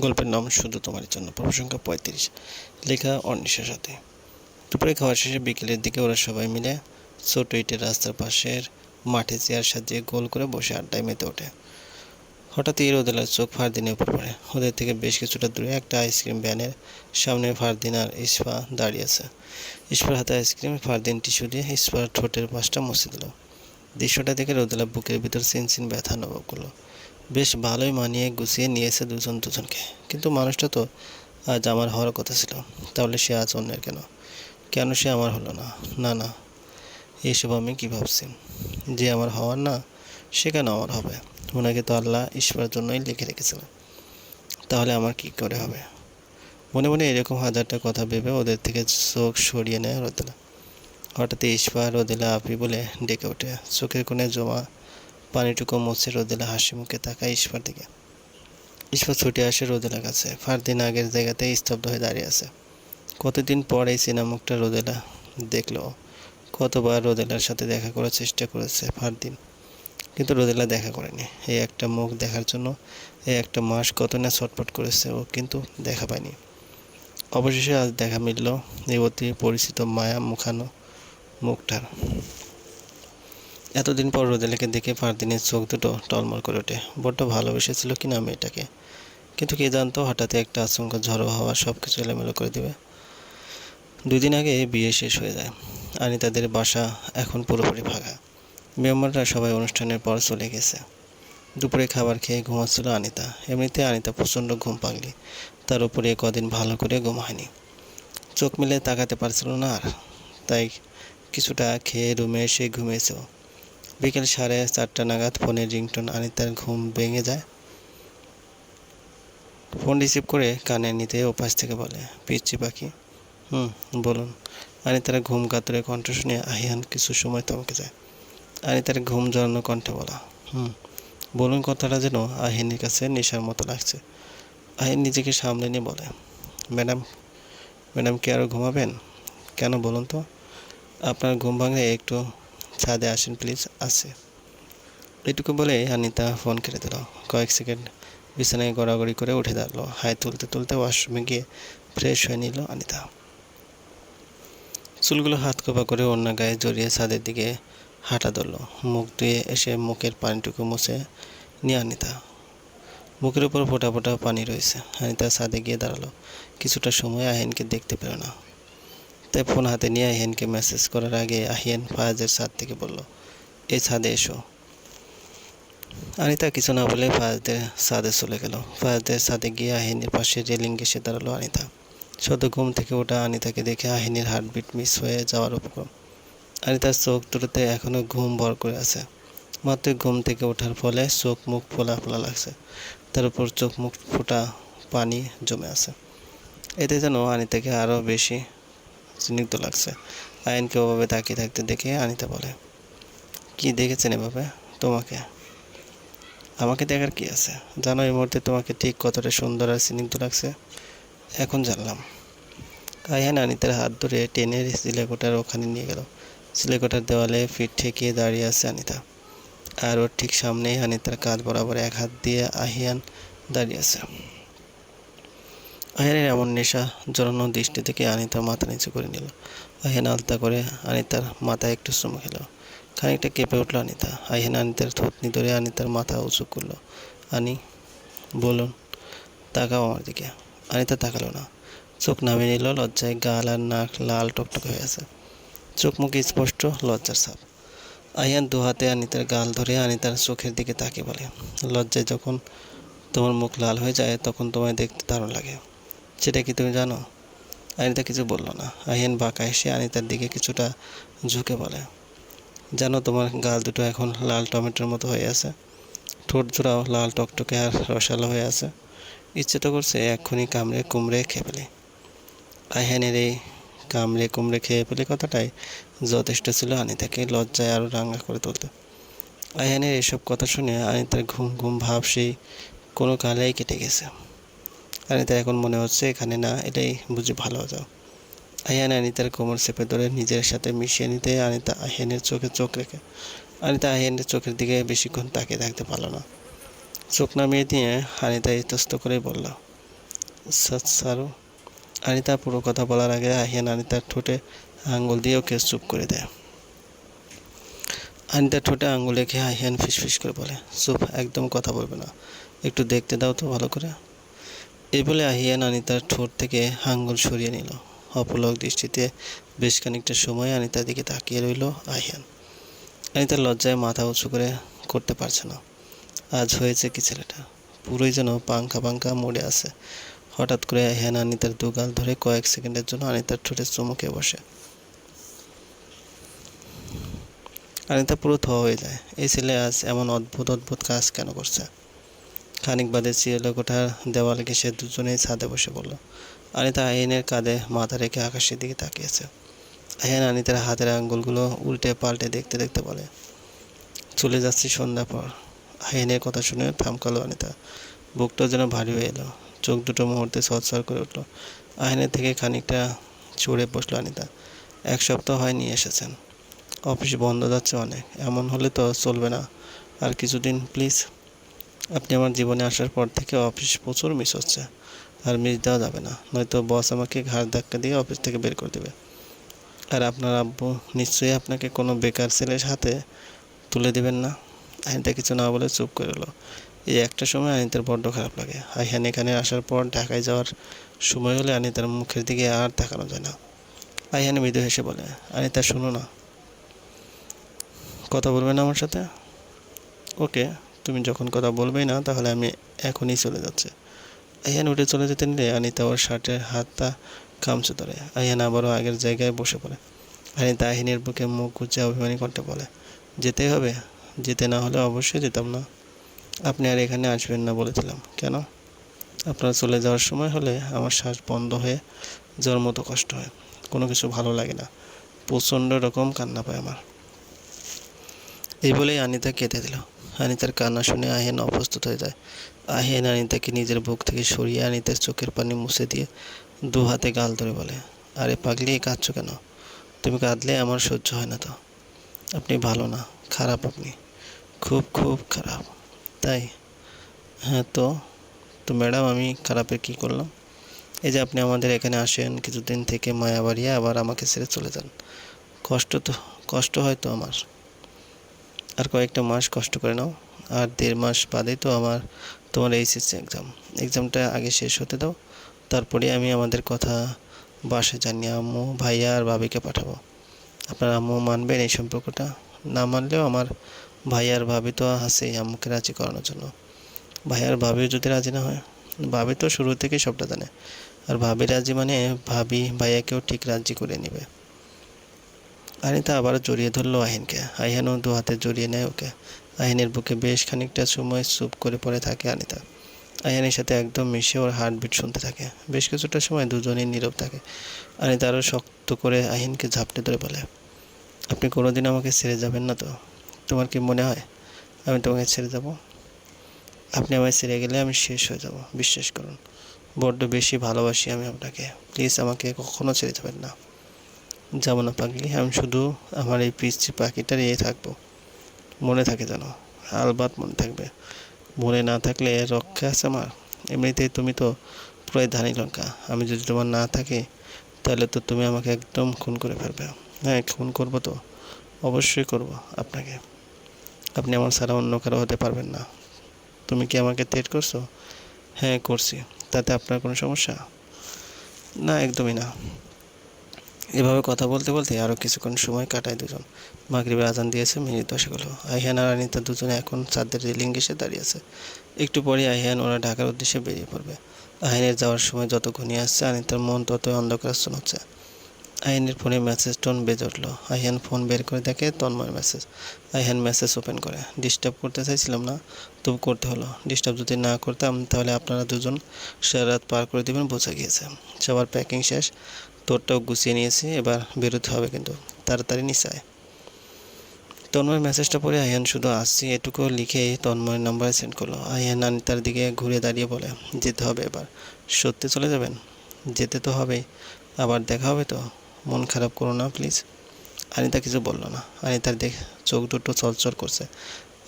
গল্পের নাম শুধু তোমার জন্য পর্ব সংখ্যা পঁয়ত্রিশ। লেখা অন্বেষার সাথে। দুপুরে খাওয়া শেষে বিকেলের দিকে ওরা সবাই মিলে ছোট ইটের রাস্তার পাশের মাঠে চেয়ার সাজিয়ে গোল করে বসে আড্ডায় মেতে ওঠে। হঠাৎই রোদেলার চোখ ফারদিনের উপর পড়ে। ওদের থেকে বেশ কিছুটা দূরে একটা আইসক্রিম ভ্যানের সামনে ফারদিন আর ইস্পা দাঁড়িয়ে আছে। ইস্পার হাতে আইসক্রিম ফারদিন টিস্যু দিয়ে ইস্পার ঠোঁটের পাশটা মুছে দিল। দৃশ্যটা দেখে রোদেলা বুকের ভিতর চিনচিন ব্যথা অনুভব করল। বেশ ভালোই মানিয়ে গুছিয়ে নিয়েছে দুজন দুজনকে। কিন্তু মানুষটা তো আজ আমার হওয়ার কথা ছিল, তাহলে সে আজ অন্যের কেন? কেন সে আমার হলো না? না না এইসব আমি কী ভাবছি? যে আমার হওয়ার না, সে কেন আমার হবে? ওনাকে তো আল্লাহ ঈশ্বরের জন্যই লিখে রেখেছিলেন। তাহলে আমার কি করে হবে? মনে মনে এরকম হাজারটা কথা ভেবে ওদের থেকে চোখ সরিয়ে নেয় রোদেলা। হঠাৎ ইস্পা রোদেলা আপি বলে ডেকে ওঠে। চোখের কোণে জমা পানিটুকু মুছে রোদেলা হাসি মুখে তাকায় ইস্পার দিকে। ইস্পা ছুটে আসে রোদেলার কাছে। ফারদিন আগের জায়গাতে স্তব্ধ হয়ে দাঁড়িয়ে আছে। কতদিন পর এই সিনেমুখটা রোদেলা দেখল? কতবার রোদেলার সাথে দেখা করার চেষ্টা করেছে ফারদিন? কিন্তু রোদেলা দেখা করেনি। এই একটা মুখ দেখার জন্য, এই একটা মাস কত না ছটফট করেছে ও কিন্তু দেখা পায়নি। অবশেষে আজ দেখা মিলল, এই অতি পরিচিত মায়া মুখানো মুখটার। এতদিন পর রোদেলাকে দেখে ফারদিনের চোখ দুটো টলমল করে ওঠে। বড্ড ভালোবেসেছিল কি না মেয়েটাকে। কিন্তু কে জানতো হঠাৎ একটা আচমকা ঝড়ো হওয়া সব কিছু এলোমেলো করে দেবে। দুদিন আগে বিয়ে শেষ হয়ে যায়। আনিতাদের বাসা এখন পুরোপুরি ফাঁকা মেম্বাররা সবাই অনুষ্ঠানের পর চলে গেছে। দুপুরে খাবার খেয়ে ঘুমাচ্ছিল আনিতা। এমনিতে আনিতা প্রচণ্ড ঘুম পাগলি। তার উপরে কদিন ভালো করে ঘুম হয়নি। চোখ মিলে তাকাতে পারছিল না আর। তাই কিছুটা খেয়ে রুমে এসে ঘুমিয়েছে। বিকেল সাড়ে চারটা নাগাদ ফোনের রিংটোন আনিতার ঘুম ভেঙে যায়। ফোন রিসিভ করে কানে নিতে ওপাশ থেকে বলে পিচ্ছি পাখি, হুম, বলুন। আনিতার ঘুম কাতরে কণ্ঠ শুনে আহিয়ান কিছু সময় থমকে যায়। আনিতার ঘুম জড়ানো কণ্ঠে বলা, হুম, বলুন কথাটা যেন আহিনের কাছে নেশার মতো লাগছে। আহিন নিজেকে সামলে নিয়ে বলে, ম্যাডাম ম্যাডাম কি আরও ঘুমাবেন? কেন বলুন তো? আপনার ঘুম ভাঙলে একটু ছাদে আসেন প্লিজ আছে। এটুকু বলে আনিতা ফোন কেটে দিল। কয়েক সেকেন্ড বিছানায় গড়াগড়ি করে উঠে দাঁড়াল। হাই তুলতে তুলতে ওয়াশরুমে গিয়ে ফ্রেশ হয়ে নিল আনিতা চুলগুলো হাত কোপা করে অন্য গায়ে জড়িয়ে ছাদের দিকে হাঁটা ধরলো। মুখ ধুয়ে এসে মুখের পানিটুকু মুছে নিয়ে আনিতা মুখের উপর ফোটা ফোটা পানি রয়েছে। আনিতা ছাদে গিয়ে দাঁড়াল। কিছুটা সময় আহিনকে দেখতে পেল না। তাই ফোন হাতে নিয়ে আহিয়ানকে মেসেজ করার আগে আহিয়ান ফায়াজের ছাদ থেকে বলল এই ছাদে এসো। আনিতা কিছু না বলে ফায়াজদের ছাদে চলে গেল। ফায়াজদের ছাদে গিয়ে আহিনের পাশে রেলিং ঘেসে দাঁড়াল আনিতা। সদ্য ঘুম থেকে ওঠা আনিতাকে দেখে আহিনের হার্টবিট মিস হয়ে যাওয়ার উপক্রম। আনিতার চোখ দুটোতে এখনও ঘুম ভর করে আছে। মাত্র ঘুম থেকে ওঠার ফলে চোখ মুখ ফোলা ফোলা লাগছে। তার উপর চোখ মুখ ফোটা পানি জমে আছে। এতে যেন আনিতাকে আরও বেশি স্নিগ্ধ লাগছে। আয়নকে ওভাবে তাকিয়ে থাকতে দেখে আনিতা বলে, কি দেখেছেন এভাবে? তোমাকে? আমাকে দেখার কি আছে? জানো, এই মুহূর্তে তোমাকে ঠিক কতটা সুন্দর আর স্নিগ্ধ লাগছে? এখন জানলাম। আয়ান আনিতার হাত ধরে টেনে সিলেকোটার ওখানে নিয়ে গেল। সিলেকোটার দেওয়ালে ফিট ঠেকিয়ে দাঁড়িয়ে আছে আনিতা। আর ওর ঠিক সামনেই আনিতার কাঁধ বরাবর এক হাত দিয়ে আহিয়ান দাঁড়িয়ে আছে। আহিয়ানের এমন নেশা জড়ানো দৃষ্টি থেকে আনিতা মাথা নিচু করে নিল। আহিয়ান আলতা করে আনিতার মাথায় একটু চুমু খেলো। খানিকটা কেঁপে উঠল আনিতা। আহিয়ান আনিতার থতনি ধরে আনিতার মাথা উঁচু করল। আনি, বলুন, তাকাও আমার দিকে। আনিতা তাকালো না। চোখ নামিয়ে নিল, লজ্জায় গাল আর নাক লাল টকটকে হয়ে আছে। চোখ মুখে স্পষ্ট, লজ্জার ছাপ। আয়ান দু হাতে আনিতার গাল ধরে আনিতার চোখের দিকে তাকিয়ে বলে, লজ্জায় যখন তোমার মুখ লাল হয়ে যায়, তখন তোমায় দেখতে দারুণ লাগে। সেটা কি তুমি জানো? আনিতা কিছু বলল না। আহিয়ান বাঁকা এসে আনিতার দিকে কিছুটা ঝুঁকে বলে, জানো তোমার গাল দুটো এখন লাল টমেটোর মতো হয়ে আছে। ঠোঁট জোড়াও লাল টকটকে আর রসালো হয়ে আছে। ইচ্ছে তো করছে এক্ষুনি কামড়ে কুমড়ে খেয়ে ফেলি। আহিয়ানের এই কামড়ে কুমড়ে খেয়ে ফেলে কথাটাই যথেষ্ট ছিল আনিতাকে লজ্জায় আরও রাঙা করে তুলতে। আয়ানের এসব কথা শুনে আনিতার ঘুম ঘুম ভাব সেই কোনো কালেই কেটে গেছে। আনিতার এখন মনে হচ্ছে এখানে না, এটাই বুঝি ভালো যাও আয়ান আনিতার কোমর চেপে ধরে নিজের সাথে মিশিয়ে নিতে আনিতা আহিয়ানের চোখে চোখ রেখে, আনিতা আহিয়ানের চোখের দিকে বেশিক্ষণ তাকিয়ে থাকতে পারল না। চোখ নামিয়ে দিয়ে আনিতা ইতস্ত করে বলল সারু। আনিতা পুরো কথা বলার আগে আহিয়ান আনিতার ঠোঁটে আঙ্গুল দিয়ে ওকে চুপ করে দেয়। আনিতার ঠোঁটে আঙ্গুল রেখে আহিয়ান ফিসফিস করে বলে, চুপ, একদম কথা বলবে না। একটু দেখতে দাও তো ভালো করে। এই বলে আহিয়ান আনিতার ঠোঁট থেকে আঙ্গুল সরিয়ে নিল। অপলক দৃষ্টিতে বেশ খানিকটা সময় আনিতার দিকে তাকিয়ে রইল আহিয়ান। আনিতার লজ্জায় মাথা উঁচু করে করতে পারছে না। আজ হয়েছে কি ছেলেটা? পুরোই যেন পাঙ্খা পাঙ্খা মোড়ে আছে। হঠাৎ করে আহিয়ান আনিতার দুগাল ধরে কয়েক সেকেন্ডের জন্য আনিতার ঠোঁটে চুমুকে বসে। আনিতা পুরো থ হয়ে যায়। এই ছেলে আজ এমন অদ্ভুত অদ্ভুত কাজ কেন করছে? খানিক বাদে চিয়েলো কোঠার দেওয়ালে ঘেসে দুজনেই ছাদে বসে পড়ল। আনিতা আহিনের কাঁধে মাথা রেখে আকাশের দিকে তাকিয়েছে। আহিয়ান আনিতার হাতের আঙ্গুলগুলো উল্টে পাল্টে দেখতে দেখতে বলে, চলে যাচ্ছি সন্ধ্যা পর। আহিনের কথা শুনে থামকালো অনিতা বুকটা যেন ভারী হয়ে এলো। চোখ দুটো মুহূর্তে সৎসর করে উঠল। আহিনের থেকে খানিকটা চড়ে বসল আনিতা। এক সপ্তাহ হয় নিয়ে এসেছেন। অফিস বন্ধ যাচ্ছে অনেক। এমন হলে তো চলবে না। আর কিছুদিন, প্লিজ। আপনি আমার জীবনে আসার পর থেকে অফিস প্রচুর মিস হচ্ছে। আর মিস দেওয়া যাবে না। নয়তো বস আমাকে ঘাড় ধাক্কা দিয়ে অফিস থেকে বের করে দেবে। আর আপনার আব্বু নিশ্চয়ই আপনাকে কোনো বেকার ছেলের হাতে তুলে দেবেন না। আইনটা কিছু না বলে চুপ করে এলো। এই একটা সময় আনিতার বড্ড খারাপ লাগে। আইহান এখানে আসার পর ঢাকায় যাওয়ার সময় হলে আনিতার মুখের দিকে আর তাকানো যায় না। আইহান মৃদু হেসে বলে, আনিতা, শুনো না। কথা বলবে না আমার সাথে? ওকে। তুমি যখন কথা বলবেই না, তাহলে আমি এখনই চলে যাচ্ছি। আইহান উঠে চলে যেতে নিলে আনিতা ওর শার্টের হাতটা খামচে ধরে। আইহান আবারও আগের জায়গায় বসে পড়ে। আনিতা আহিনের বুকে মুখ গুজে অভিমানী করতে বলে যেতেই হবে। যেতে না হলে অবশ্যই যেতাম না। আপনি আর এখানে আসবেন না বলেছিলাম। কেন? আপনার চলে যাওয়ার সময় হলে আমার শ্বাস বন্ধ হয়ে যাওয়ার মতো কষ্ট হয়। কোনো কিছু ভালো লাগে না। প্রচণ্ড রকম কান্না পায় আমার। এই বলেই আনিতা কেঁদে দিল। আনিতার কান্না শুনে আহিয়ান অপ্রস্তুত হয়ে যায়। আহিয়ান আনিতাকে নিজের বুক থেকে সরিয়ে আনিতার চোখের পানি মুছে দিয়ে দু হাতে গাল ধরে বলে, আরে পাগলি, কাঁদছো কেন? তুমি কাঁদলে আমার সহ্য হয় না তো। আপনি ভালো না, খারাপ আপনি। খুব খুব খারাপ। তাই? হ্যাঁ তো? তো ম্যাডাম, আমি খারাপের কী করলাম? এই যে আপনি আমাদের এখানে আসেন, কিছুদিন থেকে মায়া বাড়িয়ে আবার আমাকে ছেড়ে চলে যান। কষ্ট তো, কষ্ট হয় তো আমার। আর কয়েকটা মাস কষ্ট করে নাও। আর দেড় মাস বাদেই তো আমার তোমার এইচএসসি এক্সাম এক্সামটা আগে শেষ হতে দাও। তারপরে আমি আমাদের কথা বাসে জানিয়ে আম্মু, ভাইয়া আর ভাবিকে পাঠাবো। আপনার আম্মু মানবেন এই সম্পর্কটা। না মানলেও আমার ভাইয়ার ভাবি তো আছেই আম্মুকে রাজি করানোর জন্য। ভাইয়ার ভাবিও যদি রাজি না হয়, ভাবি তো শুরু থেকেই সবটা জানে। আর ভাবি রাজি মানে ভাবি ভাইয়াকেও ঠিক রাজি করে নেবে। আনিতা আবার জড়িয়ে ধরলো আহিনকে আহিয়ানও দু হাতে জড়িয়ে নেয় ওকে। আহিনের বুকে বেশ খানিকটা সময় চুপ করে পড়ে থাকে আনিতা। আয়ানের সাথে একদম মিশে ওর হার্টবিট শুনতে থাকে। বেশ কিছুটা সময় দুজনেই নীরব থাকে। আনিতা আরও শক্ত করে আহিনকে ঝাপটে ধরে বলে, আপনি কোনোদিন আমাকে ছেড়ে যাবেন না তো? তোমার কি মনে হয় আমি তোমাকে ছেড়ে যাব? আপনি আমায় ছেড়ে গেলে আমি শেষ হয়ে যাব, বিশ্বাস করুন। বড্ড বেশি ভালোবাসি আমি আপনাকে। প্লিজ আমাকে কখনো ছেড়ে যাবেন না। যাব না পাগলি, আমি শুধু আমার এই পিচ্ছি পাখিটার ইয়ে থাকব। মনে থাকে যেন, আলবাত মনে থাকবে। মনে না থাকলে রক্ষা আছে আমার। এমনিতেই তুমি তো পুরাই ধানি লঙ্কা। আমি যদি তোমার না থাকি, তাহলে তো তুমি আমাকে একদম খুন করে ফেলবে। হ্যাঁ খুন করব তো। অবশ্যই করব আপনাকে। আপনি আমার ছাড়া অন্য কারও হতে পারবেন না। তুমি কি আমাকে তেট করছ? হ্যাঁ করছি। তাতে আপনার কোনো সমস্যা? না, একদমই না। এভাবে কথা বলতে বলতে আরও কিছুক্ষণ সময় কাটায় দুজন। মাগরিবের আজান দিয়েছে, মিনিট দশেক হলো। আহিয়ান আর আনিতা দুজনে এখন চাঁদের রেলিং ঘেসে দাঁড়িয়েছে একটু পরে আহিয়ান ওরা ঢাকার উদ্দেশ্যে বেরিয়ে পড়বে। আহিনের যাওয়ার সময় যত ঘনিয়ে আসছে, আনিতার মন ততই অন্ধকারাচ্ছন্ন হচ্ছে। আহিনের ফোনে মেসেজ টোন বেজে উঠল। আহিয়ান ফোন বের করে দেখে Tanmoy message Ahiyan message open করে। ডিস্টার্ব করতে চাইছিলাম না, তবু করতে হলো। ডিস্টার্ব যদি না করতাম, তাহলে আপনারা দুজন সারা রাত পার করে দেবেন বোঝা গিয়েছে। সবার প্যাকিং শেষ। তোরটাও গুছিয়ে নিয়েছি, এবার বেরোতে হবে কিন্তু। তাড়াতাড়ি নিচায় তন্ময় মেসেজটা পড়ে আয়ান শুধু আসছি এটুকু লিখে তন্ময়ের নাম্বারে সেন্ড করল। আয়ান আনিতার দিকে ঘুরে দাঁড়িয়ে বলে, যেতে হবে এবার। সত্যি চলে যাবেন? যেতে তো হবেই আবার দেখা হবে তো? মন খারাপ করো না প্লিজ আনিতা কিছু বলল না। আনিতার দেখ, চোখ দুটো চলচল করছে।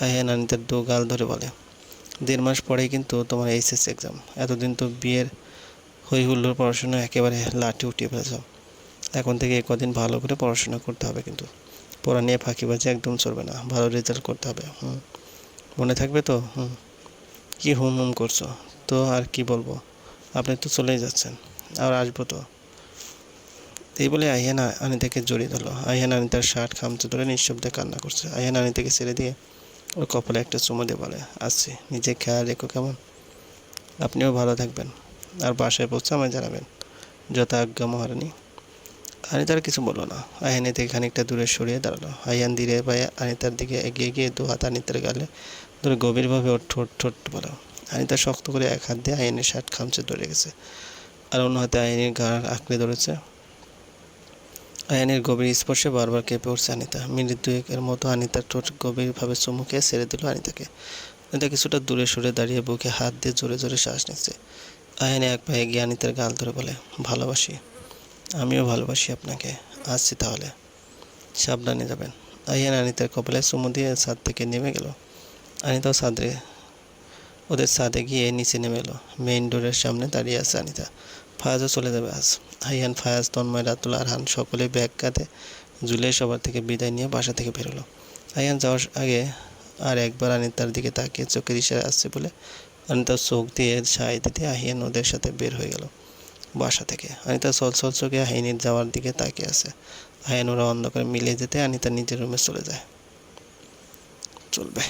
আয়ান আনিতার দু গাল ধরে বলে, দেড় মাস পরেই কিন্তু তোমার এইচএস এক্সাম এতদিন তো বিয়ের হই হুল্লোর পড়াশোনা একেবারে লাঠি উঠিয়ে ফেলেছ। এখন থেকে কদিন ভালো করে পড়াশোনা করতে হবে কিন্তু। পড়া নিয়ে ফাঁকিবাজি একদম চলবে না, ভালো রেজাল্ট করতে হবে, হুম। মনে থাকবে তো, হুম। কি হুম হুম করছ? তো আর কি বলব? আপনি তো চলেই যাচ্ছেন, আর আসব তো। এই বলে আইয়ান আ- আনিতাকে জড়িয়ে ধরলো। আইয়ান আনিতার শার্ট খামচে ধরে নিঃশব্দে কান্না করছে। আইয়ান আনিতাকে ছেড়ে দিয়ে ওর কপালে একটা চুমো দিয়ে বলে, আসছি নিজে খেয়াল রেখো কেমন? আপনিও ভালো থাকবেন। আর বাসায় পৌঁছে আমায় জানাবেন। যথা আজ্ঞা মহারানী। আনিতার কিছু বলল না। আয়ান থেকে খানিকটা দূরে সরিয়ে দাঁড়াল। আয়ান ধীরে পায়ে আনিতার দিকে এগিয়ে গিয়ে দু হাত আনিতার গালে ধরে গভীরভাবে ওর ঠোঁট ঠোঁট বলো আনিতা শক্ত করে এক হাত দিয়ে আয়নের শার্ট খামচে ধরে গেছে। আর অন্য হাতে আয়নের গাড় আঁকড়ে ধরেছে। আয়নের গভীর স্পর্শে বারবার কেঁপে উঠছে আনিতা। মিনিট দুয়েকের মতো আনিতার ঠোঁট গভীরভাবে চুমুকে ছেড়ে দিল আনিতাকে। আনিতা কিছুটা দূরে সরে দাঁড়িয়ে বুকে হাত দিয়ে জোরে জোরে শ্বাস নিচ্ছে। আয়নে এক ভাই গিয়ে আনিতার গাল ধরে বলে, ভালোবাসি, আমিও ভালোবাসি আপনাকে, আসছি তাহলে। সাবধানে যাবেন। আইয়ান আনিতার কপালে চুমু দিয়ে ছাদ থেকে নেমে গেল। আনিতাও ছাদে, ওদের ছাদে গিয়ে নিচে নেমে এলো। মেইন ডোরের সামনে দাঁড়িয়ে আছে আনিতা। ফায়াজও চলে যাবে আজ। আইয়ান, ফায়াজ, তন্ময়, রাতুল আরহান সকলে ব্যাগ কাঁধে ঝুলে সবার থেকে বিদায় নিয়ে বাসা থেকে বেরোলো। আইয়ান যাওয়ার আগে আর একবার আনিতার দিকে তাকিয়ে চোখের ইশারা আসছে বলে অনিতা চোখ দিয়ে ছাই দিতে আহিয়ান ওদের সাথে বের হয়ে গেল বাসা থেকে। অনিতা সল চোখে আহিনীর যাওয়ার দিকে তাকিয়ে আছে। আয়ান ওরা অন্ধকারে মিলিয়ে যেতে অনিতা নিজের রুমে চলে যায়। চলবে।